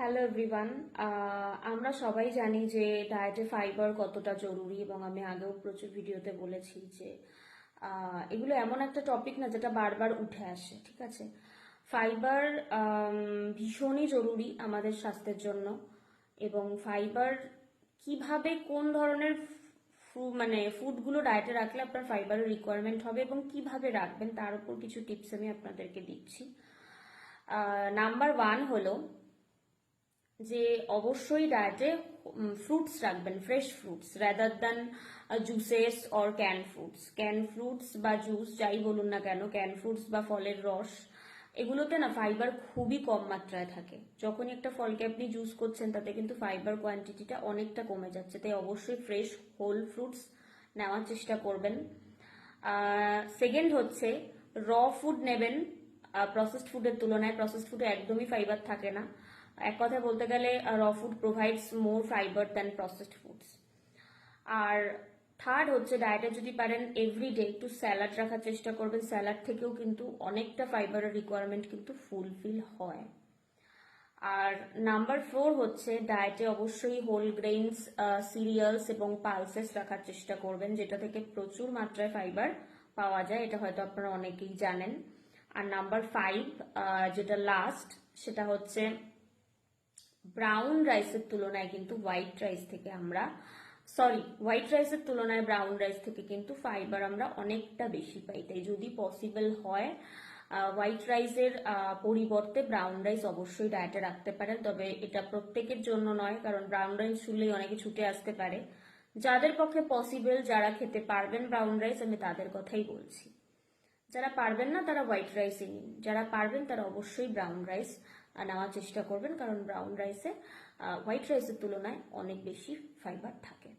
Hello everyone আমরা সবাই জানি যে ডায়েটে ফাইবার কতটা জরুরি এবং আমি আগেও প্রচুর ভিডিওতে বলেছি যে এগুলো এমন একটা টপিক না যেটা বারবার উঠে আসে, ঠিক আছে? ফাইবার ভীষণই জরুরি আমাদের স্বাস্থ্যের জন্য এবং ফাইবার কীভাবে, কোন ধরনের মানে ফুডগুলো ডায়েটে রাখলে আপনার ফাইবারের রিকোয়ারমেন্ট হবে এবং কীভাবে রাখবেন, তার উপর কিছু টিপস আমি আপনাদেরকে দিচ্ছি। নাম্বার ওয়ান হলো যে অবশ্যই ডায়েটে ফ্রুটস রাখবেন fresh fruits rather than juices or can fruits can fruits বা জুস যাই বলুন না কেন ক্যান ফ্রুটস বা ফলের রস, এগুলোতে না ফাইবার খুবই কম মাত্রায় থাকে। যখনই একটা ফলকে আপনি জুস করছেন, তাতে কিন্তু ফাইবার কোয়ান্টিটিটা অনেকটা কমে যাচ্ছে। তাই অবশ্যই ফ্রেশ হোল ফ্রুটস নেওয়ার চেষ্টা করবেন। সেকেন্ড হচ্ছে র ফুড নেবেন প্রসেসড ফুডের তুলনায় প্রসেসড ফুডে একদমই ফাইবার থাকে না। এক কথায় বলতে গেলে raw food provides more fibre than processed foods আর থার্ড হচ্ছে ডায়েটে যদি পারেন এভরিডে একটু স্যালাড রাখার চেষ্টা করবেন। স্যালাড থেকেও কিন্তু অনেকটা ফাইবারের রিকোয়ারমেন্ট কিন্তু ফুলফিল হয়। আর নাম্বার ফোর হচ্ছে ডায়েটে অবশ্যই হোল গ্রেইনস সিরিয়ালস এবং পালসেস রাখার চেষ্টা করবেন, যেটা থেকে প্রচুর মাত্রায় ফাইবার পাওয়া যায়। এটা হয়তো আপনারা অনেকেই জানেন। আর নাম্বার ফাইভ যেটা লাস্ট সেটা হচ্ছে ব্রাউন রাইসের তুলনায় কিন্তু হোয়াইট রাইস থেকে আমরা সরি হোয়াইট রাইসের তুলনায় ব্রাউন রাইস থেকে কিন্তু ফাইবার আমরা অনেকটা বেশি পাই। তাই যদি পসিবল হয় হোয়াইট রাইসের পরিবর্তে ব্রাউন রাইস অবশ্যই ডায়েটে রাখতে পারেন। তবে এটা প্রত্যেকের জন্য নয়, কারণ ব্রাউন রাইস শুনলেই অনেকে ছুটে আসতে পারে। যাদের পক্ষে পসিবল যারা খেতে পারবেন ব্রাউন রাইস আমি তাদের কথাই বলছি। যারা পারবেন না, তারা হোয়াইট রাইসই নিন। যারা পারবেন, তারা অবশ্যই ব্রাউন রাইস নেওয়ার চেষ্টা করবেন কারণ ব্রাউন রাইসে হোয়াইট রাইসের তুলনায় অনেক বেশি ফাইবার থাকে।